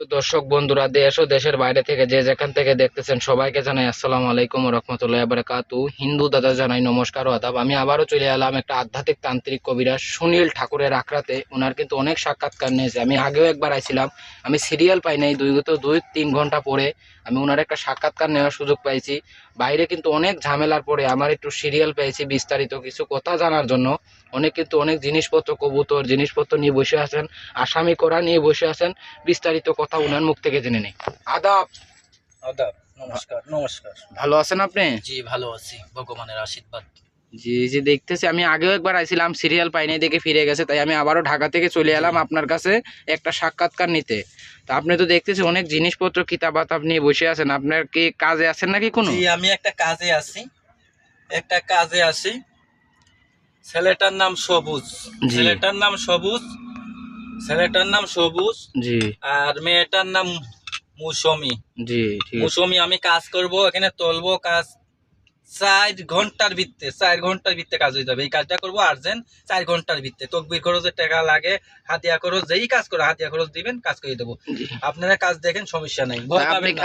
দর্শক বন্ধুরা, দেশ ও দেশের বাইরে থেকে যে যেখান থেকে দেখতেছেন সবাইকে জানাই আসসালামু আলাইকুম রহমতুল্লাহ বারাকাতু হিন্দু দাদা জানাই, নমস্কার আদাব। আমি আবারও চলে এলাম একটা আধ্যাত্মিক তান্ত্রিক কবিরা সুনীল ঠাকুরের আখড়াতে। ওনার কিন্তু অনেক সাক্ষাৎকার নিয়েছে। আমি আগেও একবার আইছিলাম। আমি সিরিয়াল পাই নাই, দুই দুই, তিন ঘণ্টা পরে আমি ওনার একটা সাক্ষাৎকার নেওয়ার সুযোগ পাইছি। বাইরে কিন্তু অনেক ঝামেলার পরে আমার একটু সিরিয়াল পেয়েছি বিস্তারিত কিছু কথা জানার জন্য। অনেক কিন্তু অনেক জিনিসপত্র কবুতর জিনিসপত্র নিয়ে বসে আছেন আসামি করা নিয়ে বসে আছেন। বিস্তারিত কথা উনার মুখ থেকে জেনে নেই। আদাব। আদাব নমস্কার নমস্কার। ভালো আছেন আপনি? জি ভালো আছি। ভগবানের আশীর্বাদ। জি জি দেখতেছি। আমি আগেও একবার আইছিলাম সিরিয়াল পাইনি দেখে ফিরে গেছে। তাই আমি আবারও ঢাকা থেকে চলে এলাম আপনার কাছে একটা সাক্ষাৎকার নিতে। তা আপনি তো দেখতেছি অনেক জিনিসপত্র কিতাবাত আপনি বসে আছেন। আপনার কি কাজে আছেন নাকি কোনো? জি আমি একটা কাজে আছি। একটা কাজে আছি। ছেলেটার নাম সবুজ। ছেলেটার নাম সবুজ। ছেলেটার নাম সবুজ। জি। আর মেয়েটার নাম মৌসুমি। জি ঠিক মৌসুমি আমি কাজ করব এখানে তুলবো কাজ। চার ঘণ্টার ভিত্তে চার ঘণ্টার ভিত্তে কাজ হয়ে যাবে। এই কাজটা করব আর্জেন্ট চার ঘণ্টার ভিত্তে তকবির খরচের টাকা লাগে হাতিয়া খরচ যেই কাজ করো হাতিয়া খরচ দিবেন কাজ করে দেবো। আপনারা কাজ দেখেন সমস্যা নাই।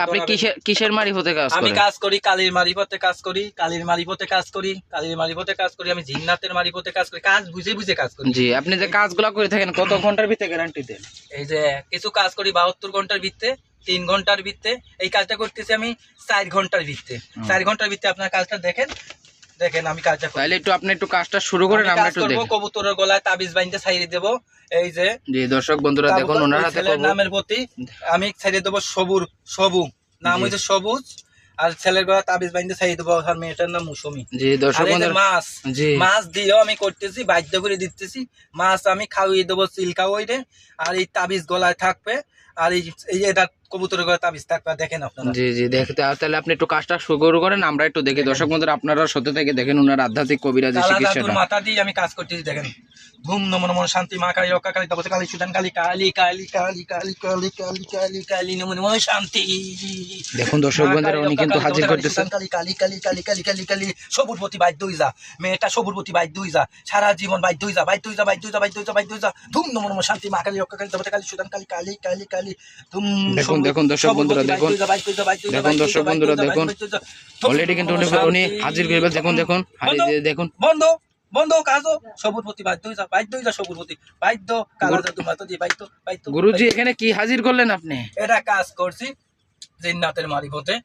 আপনি কিসের মারিফতে কাজ আমি কাজ করি কালীর মারিফতে কাজ করি কালীর মারিফতে কাজ করি কালীর মারিফতে কাজ করি আমি জিন্নাতের মারিফতে কাজ করি কাজ বুঝে বুঝে কাজ করি। জি আপনি যে কাজগুলো করে থাকেন কত ঘণ্টার ভিতরে গ্যারান্টি দেন? এই যে কিছু কাজ করি বাহাত্তর ঘণ্টার ভিত্তে তিন ঘণ্টার ভিত্তে। এই কাজটা করতেছি আমি চার ঘণ্টার ভিত্তে। চার ঘণ্টার ভিত্তে আপনার কাজটা দেখেন। দেখেন আমি কাজটা তাহলে একটু আপনি একটু কাজটা শুরু করেন আমরা একটু করব দেখি। কবুতরের গলায় তাবিজ বাইন্দে ছাইড়ে দেবো। এই যে জি দর্শক বন্ধুরা দেখুন ওনার হাতে কবুতর। নামের প্রতি আমি ছাইড়ে দেবো সবুর সবু নাম জি। হয়েছে সবুজ। আর ছেলের গলা তাবিজ বাইন্দে ছাইড়ে দেবো আর মেয়েটার নাম মৌসুমি। জি দর্শক বন্ধুরা মাছ। জি। মাছ দিয়েও আমি করতেছি বাধ্য করে দিতেছি। মাছ আমি খাওয়িয়ে দেবো সিল্কা ওইরে আর এই তাবিজ গলায় থাকবে। আর এই এই এটা কবুতরের তাবিজ থাকবে দেখেন আপনারা জি জি দেখতে আর তাহলে আপনি একটু কাজটা শুরু করেন আমরা একটু দেখি দর্শক বন্ধুরা আপনারা সত্যি থেকে দেখেন ওনার আধ্যাত্মিক কবিরাজি জাদুর মাথা দিয়ে আমি কাজ করতেছি দেখেন ধুম নম নম শান্তি মা কালী রক্ষা কালী কালী সুদান কালী কালী কালী কালী কালী কালী কালী কালী কালী নম নম শান্তি দেখুন দর্শক বন্ধুরা উনি কিন্তু হাজির করতেছেন কালী কালী কালী কালী কালী কালী কালী সবুর প্রতি বাধ্য হই যা মেয়েটা সবুর প্রতি বাধ্য হই যা সারা জীবন বাধ্য হই যা বাধ্য হই যা বাধ্য হই যা বাধ্য হই যা বাধ্য হই যা ধুম নম নম শান্তি মা কালী রক্ষা কালী তপতে কালী সুদান কালী কালী কালী কালী ধুম দেখুন, দেখুন দর্শক বন্ধুরা, দেখুন। দেখুন দর্শক বন্ধুরা, দেখুন। অলরেডি কিন্তু উনি উনি। হাজির করবেন দেখুন দেখুন। দেখুন বন্ধ বন্ধ কাজ সবুর প্রতি বাধ্য হয়ে যা বাধ্য হয়ে যা সবুর প্রতি বাধ্য বাধ্য বাধ্য গুরুজি এখানে কি হাজির করলেন আপনি এটা কাজ করছি জিন্নাতের মারিফতে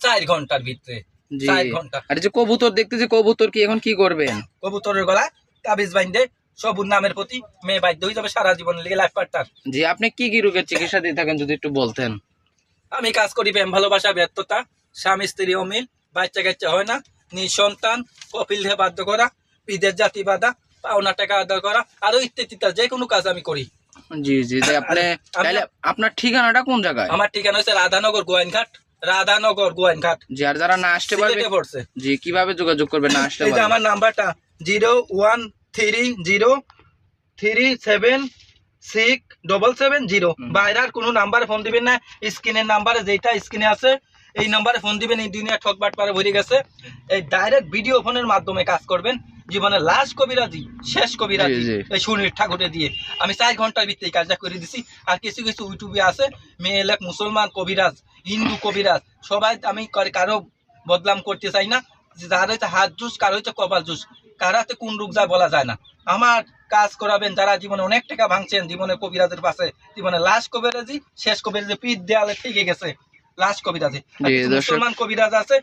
চার ঘণ্টার ভিতরে চার ঘণ্টা আর যে কবুতর দেখতেছি কবুতর কি এখন কি করবেন কবুতরের গলায় কাবিজ বাইন্দে সবুর নামের প্রতি মেয়ে বাধ্য হয়ে যাবে সারা জীবন লেগে লাইফ পার্টনার জি আপনি কি কি রোগের চিকিৎসা দিয়ে থাকেন যদি একটু বলতেন? আমি কাজ করি প্রেম ভালোবাসা ব্যর্থতা। স্বামী স্ত্রী অমিল বাচ্চা কাচ্চা হয় না। নিঃসন্তান কপিল দেহে বাধ্য করা বিদেশ জাতি বাধা পাওনা টাকা আদায় করা আরও ইত্যাদি যে কোনো কাজ আমি করি। জি জি আপনি তাহলে আপনার ঠিকানাটা কোন জায়গায়? আমার ঠিকানা হচ্ছে রাধানগর গোয়াইনঘাট রাধানগর গোয়াইনঘাট। জি আর যারা না আসতে পারবে পড়ছে। জি কীভাবে যোগাযোগ করবে না আসতে পারবে? আমার নাম্বারটা zero one three zero three seven six double seven zero হুম। বাইরের কোনো নাম্বারে ফোন দিবেন না। স্ক্রিনের নাম্বারে যেটা স্ক্রিনে আছে এই নাম্বারে ফোন দিবেন এই দুনিয়া ঠকবাট পারে ভরে গেছে। এই ডাইরেক্ট ভিডিও ফোনের মাধ্যমে কাজ করবেন। জীবনের লাস্ট কবিরাজি শেষ কবিরাজি। এই সুনীল ঠাকুরে দিয়ে। আমি চার ঘণ্টার এই কাজটা করে দিছি। আর কিছু কিছু ইউটিউবে আছে মেয়ে এলাক মুসলমান কবিরাজ হিন্দু কবিরাজ। সবাই আমি কারও বদলাম করতে চাই না। যার হচ্ছে হাত জুস কারও হচ্ছে কপাল জুস। কারাতে কোন রোগ যায় বলা যায় না আমার কাজ করাবেন যারা জীবনে অনেক টাকা ভাঙছেন জীবনে কবিরাজের পাশে জীবনে লাস্ট কবিরাজি শেষ কবিরাজি পিঠ দেয়ালে থেকে গেছে লাস্ট কবিরাজি। মুসলমান কবিরাজ আছে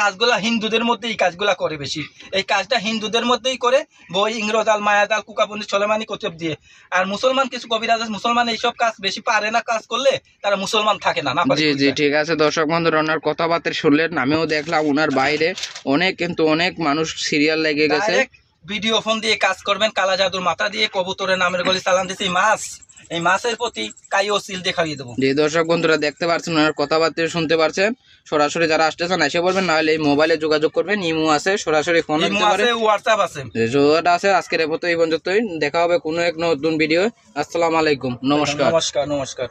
কাজগুলা হিন্দুদের মধ্যে এই কাজগুলা করে বেশি। এই কাজটা হিন্দুদের মধ্যেই করে বই ইংরজাল মায়াজাল কুকাবন্দি সলেমানি কচব দিয়ে। আর মুসলমান কিছু কবিরাজ আছে, মুসলমান এইসব কাজ বেশি পারে না কাজ করলে তারা মুসলমান থাকে না না জি জি ঠিক আছে দর্শক বন্ধুরা ওনার কথাবার্তা শুনলেন আমিও দেখলাম ওনার বাইরে। অনেক কিন্তু অনেক মানুষ সিরিয়াল লেগে গেছে। ভিডিও ফোন দিয়ে কাজ করবেন কালা জাদুর মাথা দিয়ে কবুতরের নামের গলি চালান দিছি মাছ। এই মাছের প্রতি কাইও সিল দিয়ে খাইয়ে দেবো। যে দর্শক বন্ধুরা দেখতে পাচ্ছেন ওনার কথাবার্তা শুনতে পারছেন সরাসরি যারা আসতেছেন চান এসে বলবেন নাহলে এই মোবাইলে যোগাযোগ করবেন ইমো আছে সরাসরি ফোন করতে পারে ইমো আছে হোয়াটসঅ্যাপ আছে। যোগাটা আছে আজকের এ পর্যন্ত এই পর্যন্তই দেখা হবে কোনো এক নতুন ভিডিও আসসালামু আলাইকুম নমস্কার। নমস্কার নমস্কার।